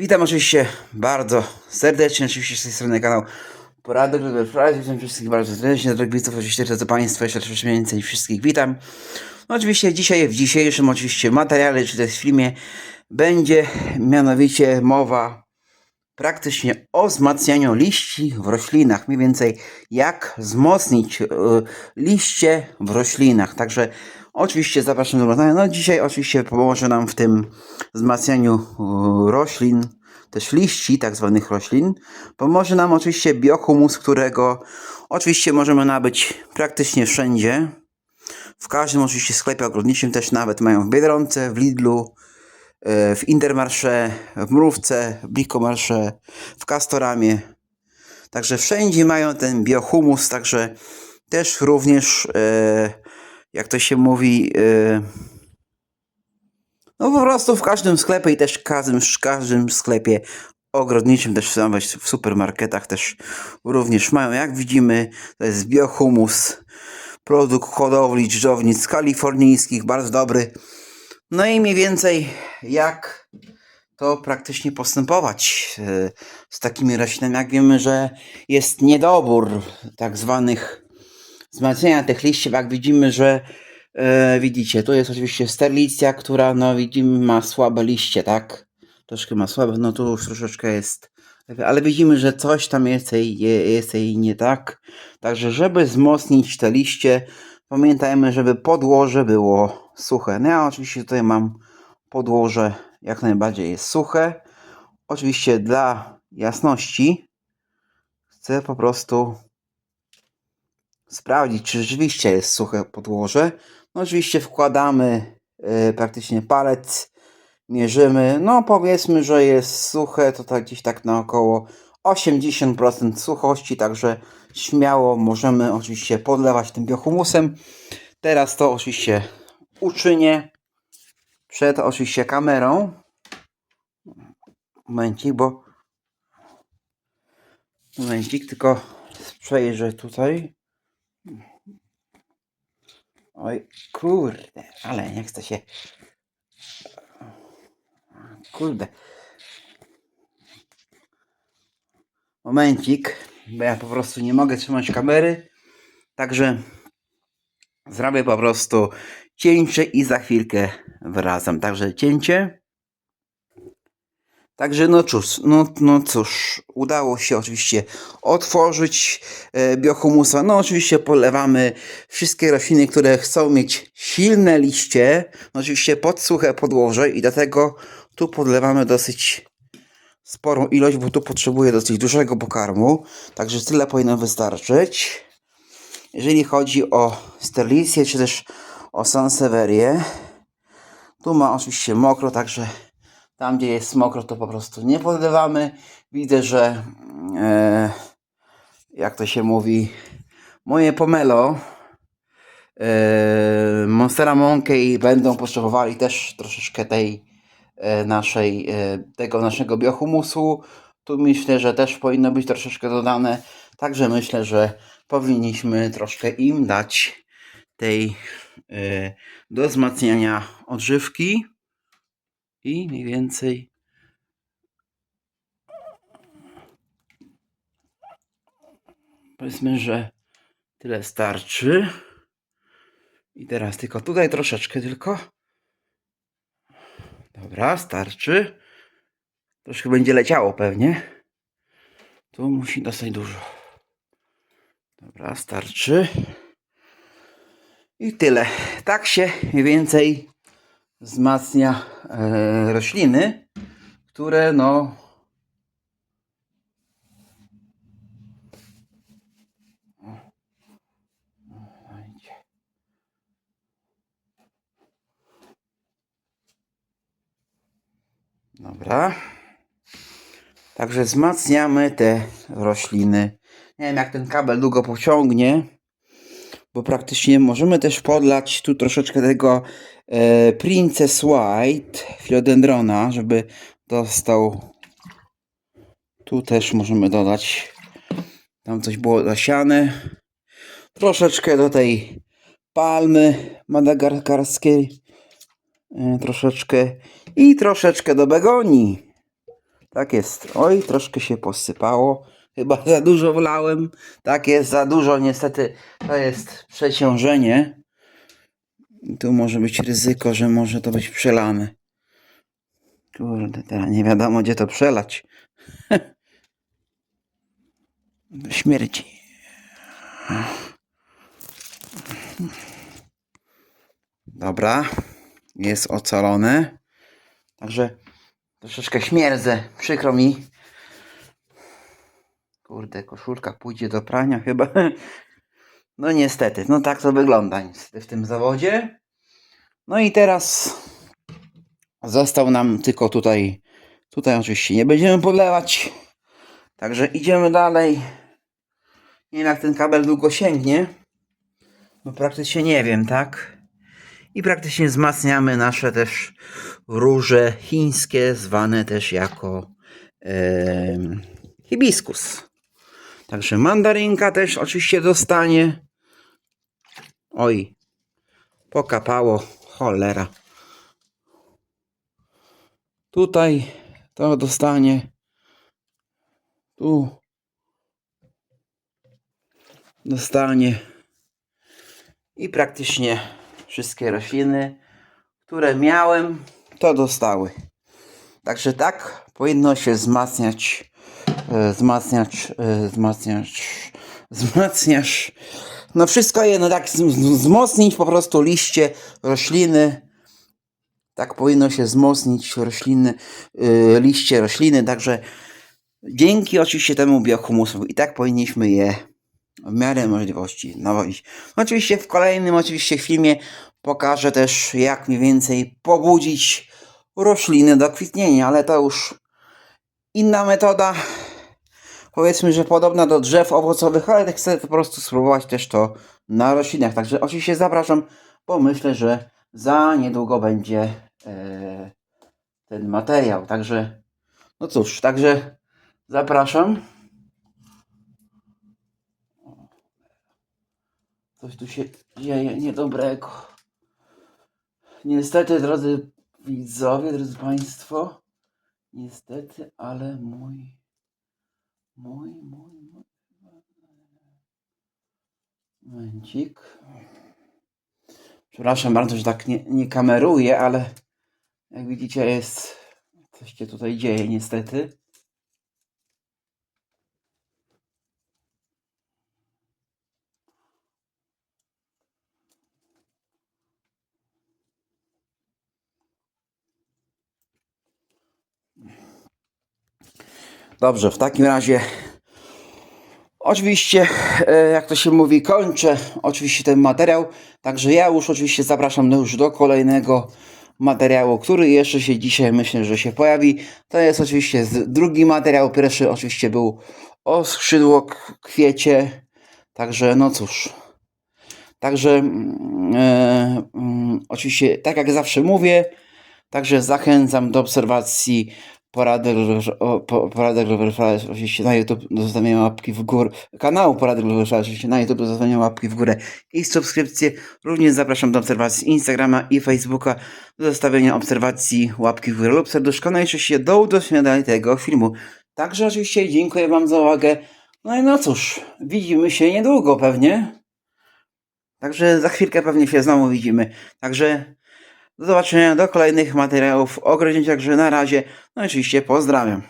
Witam oczywiście bardzo serdecznie, oczywiście z tej strony kanał Poradek Robert Friday. Witam wszystkich bardzo serdecznie, drogi widzów, oczywiście drodzy Państwo, jeszcze troszeczkę więcej wszystkich witam. No oczywiście dzisiaj, w dzisiejszym oczywiście materiale, czy też filmie, będzie mianowicie mowa praktycznie o wzmacnianiu liści w roślinach, mniej więcej jak wzmocnić e, liście w roślinach. Także oczywiście zapraszam do oglądania. No dzisiaj oczywiście pomoże nam w tym wzmacnianiu roślin, też liści tak zwanych roślin. Pomoże nam oczywiście biohumus, którego oczywiście możemy nabyć praktycznie wszędzie. W każdym oczywiście sklepie ogrodniczym też nawet mają w Biedronce, w Lidlu, e, w Intermarché, w Mrówce, w Blikomarché, w Castoramie. Także wszędzie mają ten biohumus, także też również, e, jak to się mówi, e, no po prostu w każdym sklepie i też w każdym, w każdym sklepie ogrodniczym, też nawet w supermarketach też również mają. Jak widzimy, to jest biohumus, produkt hodowli dżdżownic kalifornijskich, bardzo dobry. No i mniej więcej jak to praktycznie postępować e, z takimi roślinami, jak wiemy, że jest niedobór tak zwanych wzmacniania tych liści, jak widzimy, że e, widzicie, tu jest oczywiście sterlicja, która no widzimy ma słabe liście, tak? Troszkę ma słabe, no tu już troszeczkę jest, ale widzimy, że coś tam jest jej, je- jest jej nie tak. Także żeby wzmocnić te liście, pamiętajmy, żeby podłoże było suche. No ja oczywiście tutaj mam podłoże jak najbardziej jest suche. Oczywiście dla jasności chcę po prostu sprawdzić, czy rzeczywiście jest suche podłoże. No oczywiście wkładamy e, praktycznie palec, mierzymy. No powiedzmy, że jest suche, to tak gdzieś tak na około 80% suchości, także śmiało możemy oczywiście podlewać tym biohumusem. Teraz to oczywiście uczynię przed oczywiście kamerą. Momencik, bo momencik, tylko przejrzę tutaj. Oj, kurde, ale nie chcę się. Kurde. Momencik, bo ja po prostu nie mogę trzymać kamery. Także zrobię po prostu cięcie i za chwilkę wracam. Także cięcie. Także no cóż, no, no cóż, udało się oczywiście otworzyć e, biohumusa. No oczywiście polewamy wszystkie rośliny, które chcą mieć silne liście, no oczywiście pod suche podłoże i dlatego tu podlewamy dosyć sporą ilość, bo tu potrzebuję dosyć dużego pokarmu, także tyle powinno wystarczyć. Jeżeli chodzi o sterlicję, czy też o sanseverię, tu ma oczywiście mokro, także tam gdzie jest mokro, to po prostu nie podlewamy. Widzę, że e, jak to się mówi, moje pomelo e, Monstera Monkey będą potrzebowali też troszeczkę tej e, naszej, e, tego naszego biohumusu. Tu myślę, że też powinno być troszeczkę dodane. Także myślę, że powinniśmy troszkę im dać tej e, do wzmacniania odżywki i mniej więcej powiedzmy, że tyle starczy. I teraz tylko tutaj troszeczkę tylko. Dobra, starczy. Troszkę będzie leciało pewnie. Tu musi dostać dużo. Dobra, starczy. I tyle. Tak się mniej więcej wzmacnia e, rośliny, które no Dobra. Także wzmacniamy te rośliny. Nie wiem, jak ten kabel długo pociągnie, bo praktycznie możemy też podlać tu troszeczkę tego e, Princess White Philodendrona, żeby dostał. Tu też możemy dodać. Tam coś było zasiane. Troszeczkę do tej palmy madagaskarskiej. E, troszeczkę. I troszeczkę do begonii. Tak jest. Oj, troszkę się posypało. Chyba za dużo wlałem. Tak jest, za dużo. Niestety to jest przeciążenie. Tu może być ryzyko, że może to być przelane. Kurde, teraz nie wiadomo gdzie to przelać. Śmierci. Dobra. Jest ocalone. Także troszeczkę śmierdzę. Przykro mi. Kurde, koszulka pójdzie do prania chyba. No niestety, no tak to wygląda niestety w tym zawodzie. No i teraz został nam tylko tutaj, tutaj oczywiście nie będziemy podlewać. Także idziemy dalej. Nie wiem jak ten kabel długo sięgnie. No praktycznie nie wiem, tak? I praktycznie wzmacniamy nasze też róże chińskie, zwane też jako hibiskus. Także mandarynka też oczywiście dostanie. Oj, pokapało, cholera. Tutaj to dostanie. Tu dostanie. I praktycznie wszystkie rośliny, które miałem, to dostały. Także tak powinno się wzmacniać, e, wzmacniać, e, wzmacniać. No wszystko jedno, tak wzmocnić po prostu liście, rośliny. Tak powinno się wzmocnić rośliny, e, liście rośliny. Także dzięki oczywiście temu biohumusowi i tak powinniśmy je w miarę możliwości nawozić. Oczywiście w kolejnym oczywiście filmie pokażę też jak mniej więcej pobudzić rośliny do kwitnienia, ale to już inna metoda. Powiedzmy, że podobna do drzew owocowych, ale tak chcę po prostu spróbować też to na roślinach. Także oczywiście zapraszam, bo myślę, że za niedługo będzie e, ten materiał. Także no cóż, także zapraszam. Coś tu się dzieje niedobrego. Niestety, drodzy widzowie, drodzy Państwo, niestety, ale mój, mój, mój, mój. Momencik. Przepraszam bardzo, że tak nie, nie kameruję, ale jak widzicie jest, coś się tutaj dzieje niestety. Dobrze, w takim razie oczywiście, e, jak to się mówi, kończę oczywiście ten materiał. Także ja już oczywiście zapraszam już do kolejnego materiału, który jeszcze się dzisiaj myślę, że się pojawi. To jest oczywiście drugi materiał. Pierwszy oczywiście był o skrzydło kwiecie. Także no cóż. Także mm, e, mm, oczywiście, tak jak zawsze mówię, Także zachęcam do obserwacji poradek, o, po- poradek Rower Flash, oczywiście na YouTube do zostawienia łapki w górę, kanału poradek Rower Flash, oczywiście na YouTube do zostawienia łapki w górę i subskrypcję. Również zapraszam do obserwacji Instagrama i Facebooka, do zostawienia obserwacji łapki w górę lub serduszko, no i oczywiście do udostępniania tego filmu. Także oczywiście dziękuję Wam za uwagę. No i no cóż, widzimy się niedługo pewnie. Także za chwilkę pewnie się znowu widzimy. Także do zobaczenia do kolejnych materiałów. Ogrodzie także na razie. No i oczywiście pozdrawiam.